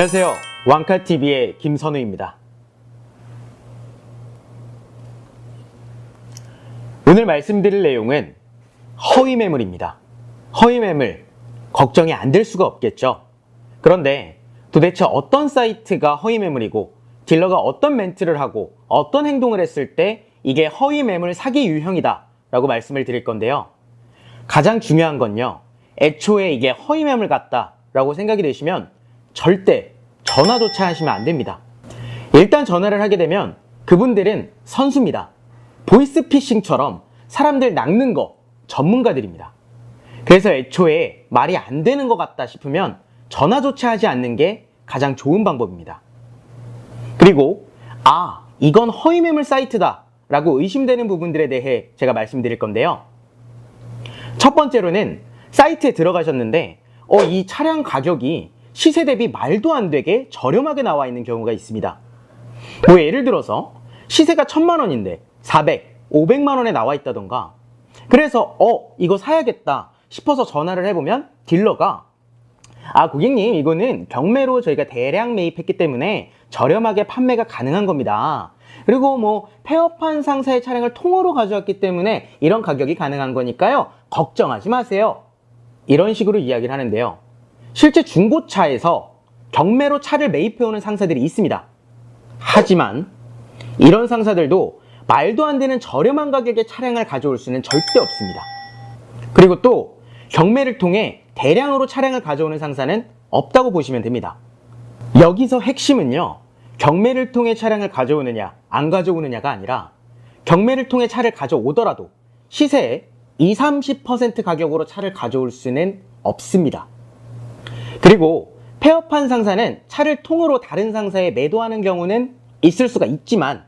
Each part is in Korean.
안녕하세요. 왕카TV의 김선우입니다. 오늘 말씀드릴 내용은 허위 매물입니다. 허위 매물, 걱정이 안 될 수가 없겠죠. 그런데 도대체 어떤 사이트가 허위 매물이고 딜러가 어떤 멘트를 하고 어떤 행동을 했을 때 이게 허위 매물 사기 유형이다 라고 말씀을 드릴 건데요. 가장 중요한 건요. 애초에 이게 허위 매물 같다 라고 생각이 되시면 절대 전화조차 하시면 안 됩니다. 일단 전화를 하게 되면 그분들은 선수입니다. 보이스피싱처럼 사람들 낚는 거 전문가들입니다. 그래서 애초에 말이 안 되는 것 같다 싶으면 전화조차 하지 않는 게 가장 좋은 방법입니다. 그리고 아 이건 허위 매물 사이트다 라고 의심되는 부분들에 대해 제가 말씀드릴 건데요. 첫 번째로는 사이트에 들어가셨는데 어, 이 차량 가격이 시세 대비 말도 안 되게 저렴하게 나와 있는 경우가 있습니다. 뭐 예를 들어서 시세가 천만 원인데 400, 500만 원에 나와 있다던가 그래서 어 이거 사야겠다 싶어서 전화를 해보면 딜러가 아 고객님 이거는 경매로 저희가 대량 매입했기 때문에 저렴하게 판매가 가능한 겁니다. 그리고 뭐 폐업한 상사의 차량을 통으로 가져왔기 때문에 이런 가격이 가능한 거니까요. 걱정하지 마세요. 이런 식으로 이야기를 하는데요. 실제 중고차에서 경매로 차를 매입해오는 상사들이 있습니다. 하지만 이런 상사들도 말도 안 되는 저렴한 가격의 차량을 가져올 수는 절대 없습니다. 그리고 또 경매를 통해 대량으로 차량을 가져오는 상사는 없다고 보시면 됩니다. 여기서 핵심은요, 경매를 통해 차량을 가져오느냐, 안 가져오느냐가 아니라 경매를 통해 차를 가져오더라도 시세의 20, 30% 가격으로 차를 가져올 수는 없습니다. 그리고 폐업한 상사는 차를 통으로 다른 상사에 매도하는 경우는 있을 수가 있지만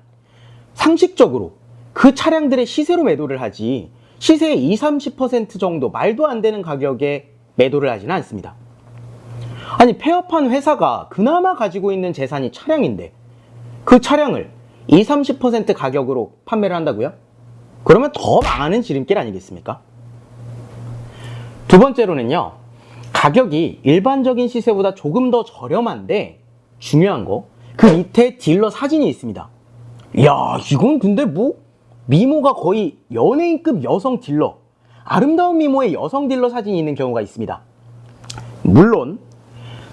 상식적으로 그 차량들의 시세로 매도를 하지 시세의 20, 30% 정도 말도 안 되는 가격에 매도를 하지는 않습니다. 아니 폐업한 회사가 그나마 가지고 있는 재산이 차량인데 그 차량을 20, 30% 가격으로 판매를 한다고요? 그러면 더 망하는 지름길 아니겠습니까? 두 번째로는요. 가격이 일반적인 시세보다 조금 더 저렴한데 중요한 거 그 밑에 딜러 사진이 있습니다. 이야 이건 근데 뭐 미모가 거의 연예인급 여성 딜러 아름다운 미모의 여성 딜러 사진이 있는 경우가 있습니다. 물론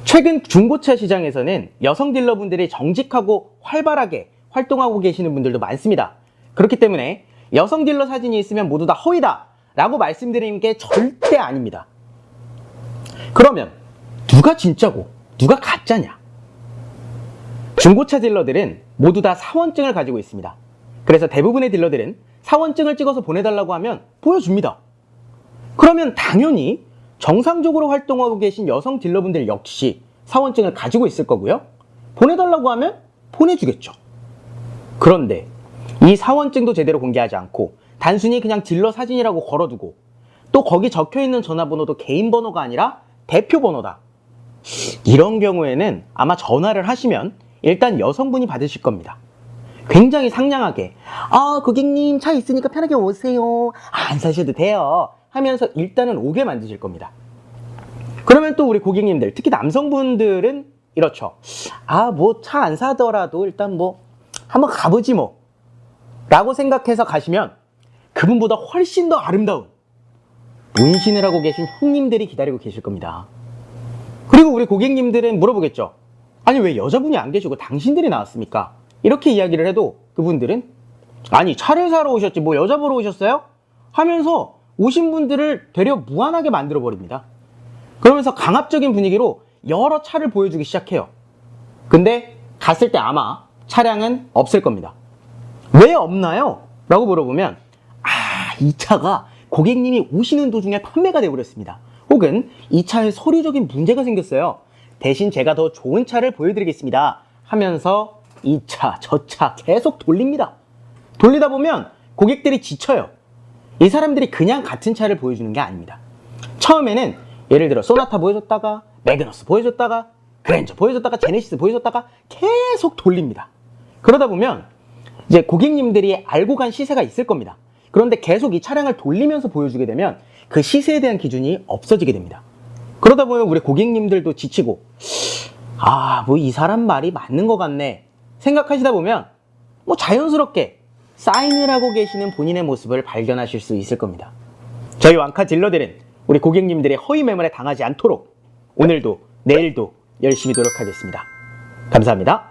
최근 중고차 시장에서는 여성 딜러분들이 정직하고 활발하게 활동하고 계시는 분들도 많습니다. 그렇기 때문에 여성 딜러 사진이 있으면 모두 다 허위다 라고 말씀드리는 게 절대 아닙니다. 그러면 누가 진짜고 누가 가짜냐? 중고차 딜러들은 모두 다 사원증을 가지고 있습니다. 그래서 대부분의 딜러들은 사원증을 찍어서 보내달라고 하면 보여줍니다. 그러면 당연히 정상적으로 활동하고 계신 여성 딜러분들 역시 사원증을 가지고 있을 거고요. 보내달라고 하면 보내주겠죠. 그런데 이 사원증도 제대로 공개하지 않고 단순히 그냥 딜러 사진이라고 걸어두고 또 거기 적혀 있는 전화번호도 개인 번호가 아니라 대표 번호다. 이런 경우에는 아마 전화를 하시면 일단 여성분이 받으실 겁니다. 굉장히 상냥하게 아 고객님 차 있으니까 편하게 오세요 아, 안 사셔도 돼요 하면서 일단은 오게 만드실 겁니다. 그러면 또 우리 고객님들 특히 남성분들은 이렇죠. 아 뭐 차 안 사더라도 일단 뭐 한번 가보지 뭐 라고 생각해서 가시면 그분보다 훨씬 더 아름다운 문신을 하고 계신 형님들이 기다리고 계실 겁니다. 그리고 우리 고객님들은 물어보겠죠. 아니 왜 여자분이 안 계시고 당신들이 나왔습니까? 이렇게 이야기를 해도 그분들은 아니 차를 사러 오셨지 뭐 여자 보러 오셨어요? 하면서 오신 분들을 되려 무한하게 만들어 버립니다. 그러면서 강압적인 분위기로 여러 차를 보여주기 시작해요. 근데 갔을 때 아마 차량은 없을 겁니다. 왜 없나요? 라고 물어보면 아, 이 차가 고객님이 오시는 도중에 판매가 되어버렸습니다. 혹은 이 차에 서류적인 문제가 생겼어요. 대신 제가 더 좋은 차를 보여드리겠습니다. 하면서 이 차, 저 차 계속 돌립니다. 돌리다 보면 고객들이 지쳐요. 이 사람들이 그냥 같은 차를 보여주는 게 아닙니다. 처음에는 예를 들어 소나타 보여줬다가 매그너스 보여줬다가 그랜저 보여줬다가 제네시스 보여줬다가 계속 돌립니다. 그러다 보면 이제 고객님들이 알고 간 시세가 있을 겁니다. 그런데 계속 이 차량을 돌리면서 보여주게 되면 그 시세에 대한 기준이 없어지게 됩니다. 그러다 보면 우리 고객님들도 지치고 아, 뭐 이 사람 말이 맞는 것 같네. 생각하시다 보면 뭐 자연스럽게 사인을 하고 계시는 본인의 모습을 발견하실 수 있을 겁니다. 저희 왕카 딜러들은 우리 고객님들의 허위 매물에 당하지 않도록 오늘도 내일도 열심히 노력하겠습니다. 감사합니다.